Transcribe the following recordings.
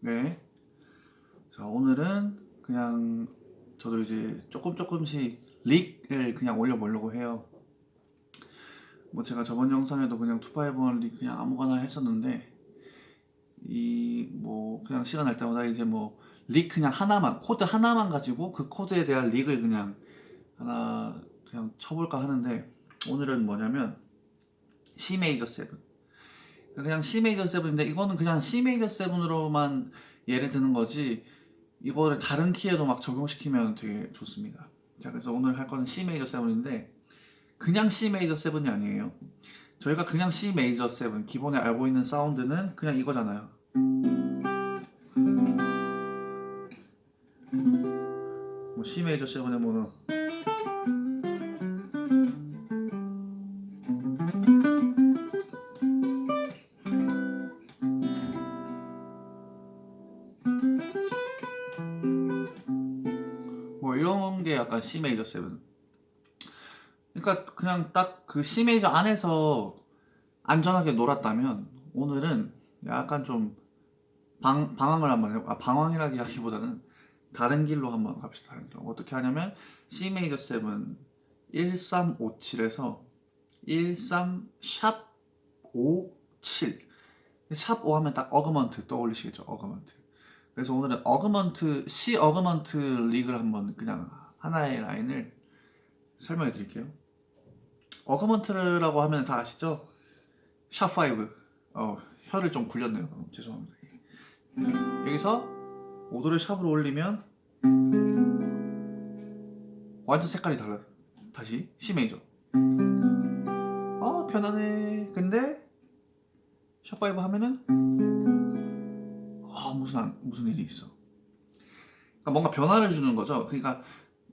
네. 자, 오늘은 그냥 저도 이제 조금 조금씩 릭을 그냥 올려보려고 해요. 뭐 제가 저번 영상에도 그냥 251릭 그냥 아무거나 했었는데 이 뭐 그냥 시간 날 때마다 이제 뭐 릭 그냥 하나만 코드 하나만 가지고 그 코드에 대한 릭을 그냥 하나 그냥 쳐볼까 하는데 오늘은 뭐냐면 C 메이저 7 그냥 C 메이저 7인데 이거는 그냥 C 메이저 7으로만 예를 드는 거지 이거를 다른 키에도 막 적용시키면 되게 좋습니다. 자 그래서 오늘 할 거는 C 메이저 7인데 그냥 C 메이저 7이 아니에요. 저희가 그냥 C 메이저 7 기본에 알고 있는 사운드는 그냥 이거잖아요. 뭐 C 메이저 7의 뭐는 약간 C 메이저 7. 그러니까 그냥 딱그 C 메이저 안에서 안전하게 놀았다면 오늘은 약간 좀 방, 방황을 한번 해보, 아, 방황이라기보다는 다른 길로 한번 갑시다. 다른 길로. 어떻게 하냐면 C 메이저 7 1357에서 13 샵 57. 샵 5 하면 딱 어그먼트 떠올리시겠죠? 어그먼트. 그래서 오늘은 어그먼트 C 어그먼트 리그를 한번 그냥 하나의 라인을 설명해 드릴게요. 어그먼트라고 하면 다 아시죠? 샵5. 어, 혀를 좀 굴렸네요. 어, 죄송합니다. 여기서 5도를 샵으로 올리면 완전 색깔이 달라요. 다시 C 메이저. 어, 편하네. 근데 샵5 하면은 아, 무슨 안- 무슨 일이 있어. 그러니까 뭔가 변화를 주는 거죠. 그러니까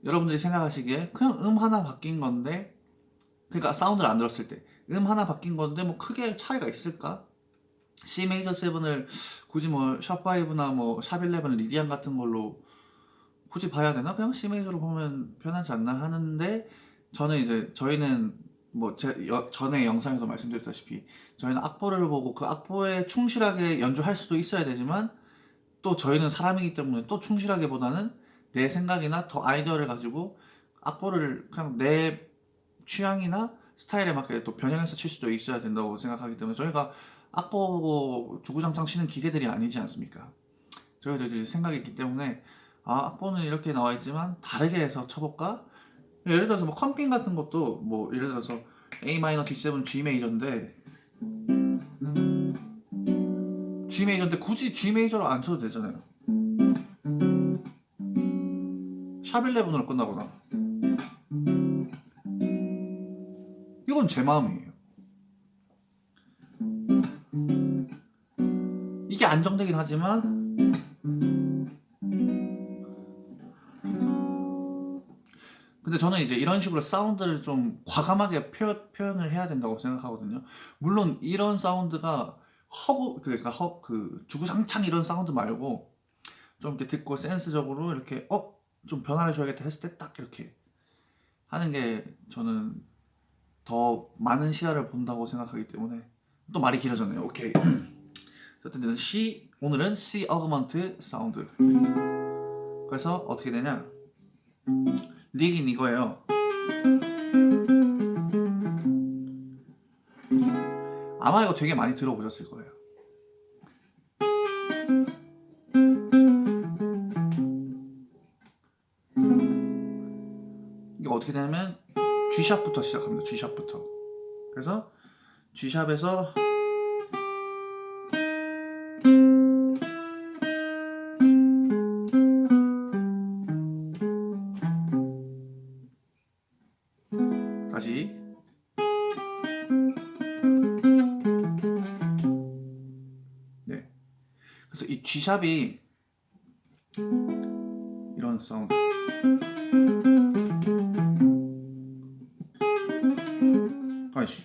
여러분들이 생각하시기에 그냥 음 하나 바뀐 건데 그러니까 사운드를 안 들었을 때 음 하나 바뀐 건데 뭐 크게 차이가 있을까? C 메이저 7을 굳이 뭐 샵5나 뭐 샵11 리디안 같은 걸로 굳이 봐야 되나? 그냥 C 메이저로 보면 편하지 않나 하는데 저는 이제 저희는 뭐제 전에 영상에서 말씀드렸다시피 저희는 악보를 보고 그 악보에 충실하게 연주할 수도 있어야 되지만 또 저희는 사람이기 때문에 또 충실하게보다는 내 생각이나 더 아이디어를 가지고 악보를 그냥 내 취향이나 스타일에 맞게 또 변형해서 칠 수도 있어야 된다고 생각하기 때문에 저희가 악보 주구장창 치는 기계들이 아니지 않습니까? 저희도 이제 생각이 있기 때문에 아 악보는 이렇게 나와 있지만 다르게 해서 쳐볼까? 예를 들어서 뭐 컴핀 같은 것도 뭐 예를 들어서 A 마이너 D7 G 메이저인데 G 메이저인데 굳이 G 메이저로 안 쳐도 되잖아요. 샵 11으로 끝나거나 이건 제 마음이에요. 이게 안정되긴 하지만 근데 저는 이제 이런 식으로 사운드를 좀 과감하게 표, 표현을 해야 된다고 생각하거든요. 물론 이런 사운드가 허구 그러니까 허, 그 주구장창 이런 사운드 말고 좀 이렇게 듣고 센스적으로 이렇게 어 좀 변화를 줘야겠다 했을 때 딱 이렇게 하는 게 저는 더 많은 시야를 본다고 생각하기 때문에 또 말이 길어졌네요. 오케이. 어쨌든 C 오늘은 C 어그먼트 사운드. 그래서 어떻게 되냐? 릭인 이거예요. 아마 이거 되게 많이 들어보셨을 거예요. 어떻게 되냐면 G샵부터 시작합니다. G샵부터. 그래서 G샵에서 다시 네. 그래서 이 G샵이 이런 사운드 맛이.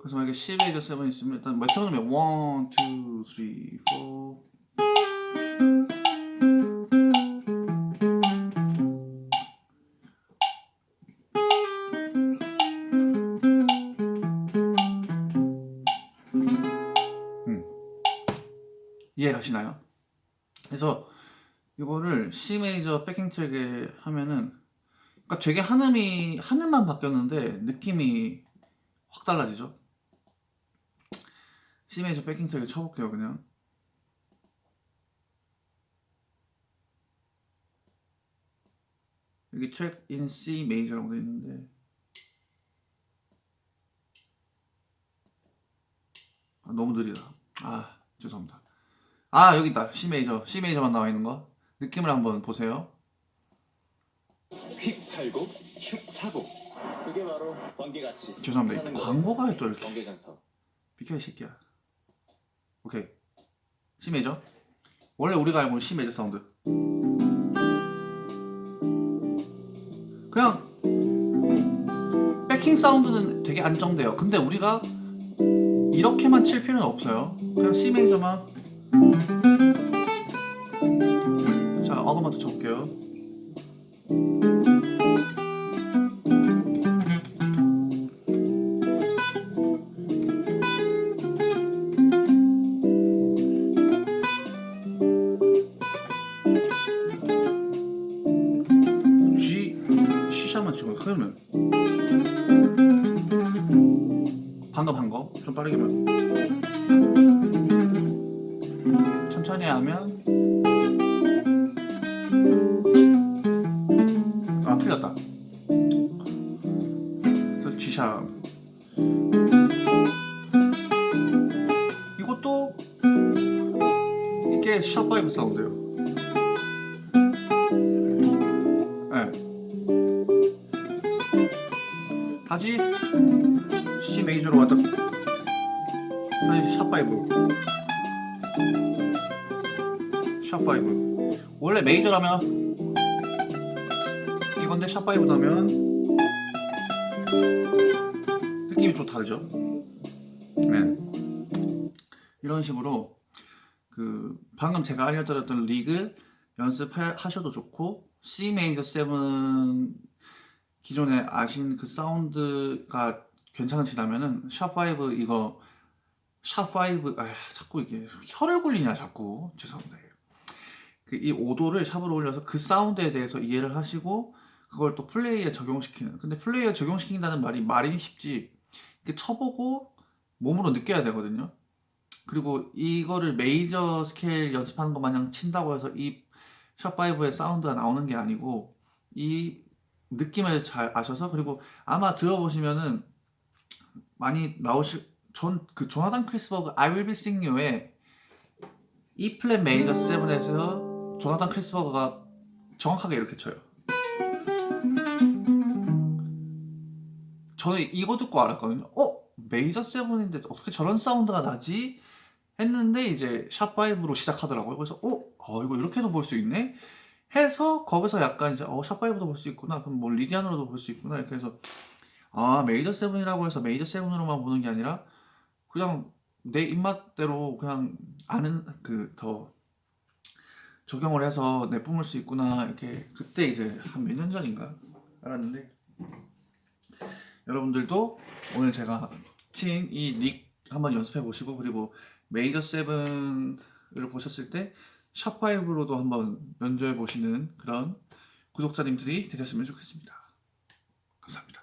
그래서 만약에 10에이저 7 있으면 일단 몇 처음에 1, 2, 3, 4 이해 가시나요? 그래서 이거를 C 메이저 백킹 트랙에 하면은 그러니까 되게 한음이 한음만 바뀌었는데 느낌이 확 달라지죠. C 메이저 백킹 트랙에 쳐볼게요 그냥. 여기 트랙 in C 메이저라고 돼 있는데 아, 너무 느리다. 아 죄송합니다. 아 여기 있다 C 메이저 C 메이저만 나와 있는 거 느낌을 한번 보세요. 휙 팔고 슉 사고 그게 바로 번개같이 죄송합니다. 사는 이 거예요. 광고가 또 이렇게 번개장터 비켜 이 새끼야. 오케이 메이저 원래 우리가 알고 있는 메이저 사운드 그냥 백킹 사운드는 되게 안정돼요. 근데 우리가 이렇게만 칠 필요는 없어요. 그냥 C 메이저만 자 어그먼트 쳐볼게요. G C샵만 지금 흐르면 방금 한 거. 좀 빠르게만. 천천히 하면 G샵 이것도 이게 샵5 사운드예요. 네. 다시 C 메이저로 왔다. 다시 샵5 샵5 원래 메이저라면 이건데 샵5 나면 느낌이 좀 다르죠? 네. 이런 식으로 그 방금 제가 알려드렸던 리그 연습하셔도 좋고 C 메이저 7 기존에 아신 그 사운드가 괜찮으시다면은 샵5 이거 샵5 아 자꾸 이게 혀를 굴리냐 자꾸. 죄송합니다. 그이 오도를 샵으로 올려서 그 사운드에 대해서 이해를 하시고 그걸 또 플레이에 적용시키는. 근데 플레이에 적용시킨다는 말이 말이 쉽지 이렇게 쳐보고 몸으로 느껴야 되거든요 그리고 이거를 메이저 스케일 연습하는 것 마냥 친다고 해서 이 샵5의 사운드가 나오는 게 아니고 이 느낌을 잘 아셔서 그리고 아마 들어보시면은 많이 나오실 전 그 조나단 크리스버그 I Will Be Sing You의 E 플랫 메이저 7에서 조나단 크리스버그가 정확하게 이렇게 쳐요. 저는 이거 듣고 알았거든요. 어? 메이저 7인데 어떻게 저런 사운드가 나지? 했는데 이제 샵5로 시작하더라고요. 그래서 어? 어 이거 이렇게도 볼 수 있네? 해서 거기서 약간 이제 어 샵5도 볼 수 있구나. 그럼 뭐 리디안으로도 볼 수 있구나. 이렇게 해서 아 메이저 7이라고 해서 메이저 7으로만 보는 게 아니라 그냥 내 입맛대로 그냥 아는 그 더 적용을 해서 내뿜을 수 있구나 이렇게 그때 이제 한 몇 년 전인가 알았는데 여러분들도 오늘 제가 친이릭 한번 연습해 보시고 그리고 메이저 7을 보셨을 때 샵5로도 한번 연주해 보시는 그런 구독자님들이 되셨으면 좋겠습니다. 감사합니다.